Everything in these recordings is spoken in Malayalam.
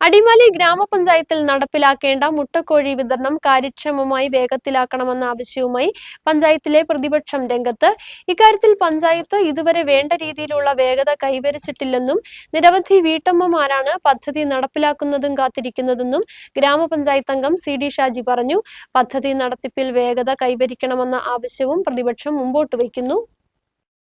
അടിമാലി ഗ്രാമപഞ്ചായത്തിൽ നടപ്പിലാക്കേണ്ട മുട്ടക്കോഴി വിതരണം കാര്യക്ഷമമായി വേഗത്തിലാക്കണമെന്ന ആവശ്യവുമായി പഞ്ചായത്തിലെ പ്രതിപക്ഷം രംഗത്ത്. ഇക്കാര്യത്തിൽ പഞ്ചായത്ത് ഇതുവരെ വേണ്ട രീതിയിലുള്ള വേഗത കൈവരിച്ചിട്ടില്ലെന്നും നിരവധി വീട്ടമ്മമാരാണ് പദ്ധതി നടപ്പിലാക്കുന്നതും കാത്തിരിക്കുന്നതെന്നും ഗ്രാമപഞ്ചായത്ത് അംഗം സി ഡി ഷാജി പറഞ്ഞു. പദ്ധതി നടത്തിപ്പിൽ വേഗത കൈവരിക്കണമെന്ന ആവശ്യവും പ്രതിപക്ഷം മുമ്പോട്ട് വയ്ക്കുന്നു.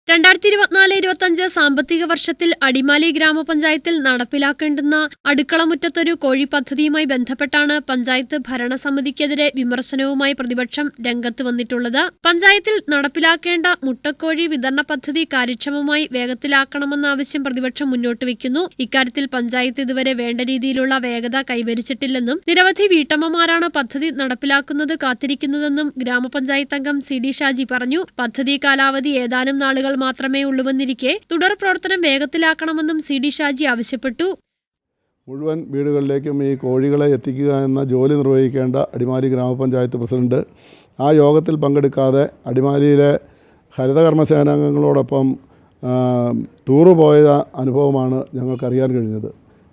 രണ്ടായിരത്തി ഇരുപത്തിനാല് ഇരുപത്തഞ്ച് സാമ്പത്തിക വർഷത്തിൽ അടിമാലി ഗ്രാമപഞ്ചായത്തിൽ നടപ്പിലാക്കേണ്ടുന്ന അടുക്കളമുറ്റത്തൊരു കോഴി പദ്ധതിയുമായി ബന്ധപ്പെട്ടാണ് പഞ്ചായത്ത് ഭരണസമിതിക്കെതിരെ വിമർശനവുമായി പ്രതിപക്ഷം രംഗത്ത് വന്നിട്ടുള്ളത്. പഞ്ചായത്തിൽ നടപ്പിലാക്കേണ്ട മുട്ടക്കോഴി വിതരണ പദ്ധതി കാര്യക്ഷമമായി വേഗത്തിലാക്കണമെന്ന ആവശ്യം പ്രതിപക്ഷം മുന്നോട്ട് വയ്ക്കുന്നു. ഇക്കാര്യത്തിൽ പഞ്ചായത്ത് ഇതുവരെ വേണ്ട രീതിയിലുള്ള വേഗത കൈവരിച്ചിട്ടില്ലെന്നും നിരവധി വീട്ടമ്മമാരാണ് പദ്ധതി നടപ്പിലാക്കുന്നത് കാത്തിരിക്കുന്നതെന്നും ഗ്രാമപഞ്ചായത്ത് അംഗം സി ഡി ഷാജി പറഞ്ഞു. പദ്ധതി കാലാവധി ഏതാനും നാളുകൾ മാത്രമേ ഉള്ളുവെന്നിരിക്കെ തുടർ പ്രവർത്തനം വേഗത്തിലാക്കണമെന്നും സി ഡി ഷാജി ആവശ്യപ്പെട്ടു. മുഴുവൻ വീടുകളിലേക്കും ഈ കോഴികളെ എത്തിക്കുക എന്ന ജോലി നിർവഹിക്കേണ്ട അടിമാലി ഗ്രാമപഞ്ചായത്ത് പ്രസിഡന്റ് ആ യോഗത്തിൽ പങ്കെടുക്കാതെ അടിമാലിയിലെ ഹരിതകർമ്മസേനാംഗങ്ങളോടൊപ്പം ആ, ടൂറ് പോയ അനുഭവമാണ് ഞങ്ങൾക്കറിയാൻ കഴിഞ്ഞത്.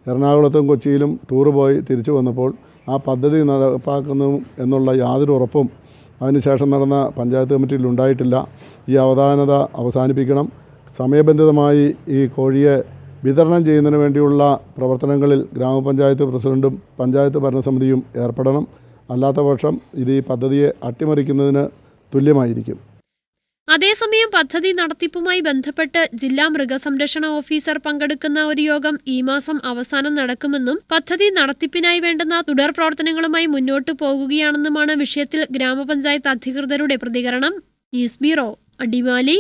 എറണാകുളത്തും കൊച്ചിയിലും ടൂറ് പോയി തിരിച്ചു വന്നപ്പോൾ ആ പദ്ധതി നടപ്പാക്കുന്നു എന്നുള്ള യാതൊരു ഉറപ്പും അതിനുശേഷം നടന്ന പഞ്ചായത്ത് കമ്മിറ്റിയിൽ ഉണ്ടായിട്ടില്ല. ഈ അവധാനത അവസാനിപ്പിക്കണം. സമയബന്ധിതമായി ഈ കോഴിയെ വിതരണം ചെയ്യുന്നതിന് വേണ്ടിയുള്ള പ്രവർത്തനങ്ങളിൽ ഗ്രാമപഞ്ചായത്ത് പ്രസിഡന്റും പഞ്ചായത്ത് ഭരണസമിതിയും ഏർപ്പെടണം. അല്ലാത്ത പക്ഷം ഇത് ഈ പദ്ധതിയെ അട്ടിമറിക്കുന്നതിന് തുല്യമായിരിക്കും. അതേസമയം പദ്ധതി നടത്തിപ്പുമായി ബന്ധപ്പെട്ട് ജില്ലാ മൃഗസംരക്ഷണ ഓഫീസർ പങ്കെടുക്കുന്ന ഒരു യോഗം ഈ മാസം അവസാനം നടക്കുമെന്നും പദ്ധതി നടത്തിപ്പിനായി വേണ്ടുന്ന തുടർ പ്രവർത്തനങ്ങളുമായി മുന്നോട്ടു പോകുകയാണെന്നുമാണ് വിഷയത്തിൽ ഗ്രാമപഞ്ചായത്ത് അധികൃതരുടെ പ്രതികരണം. News bureau Adimali.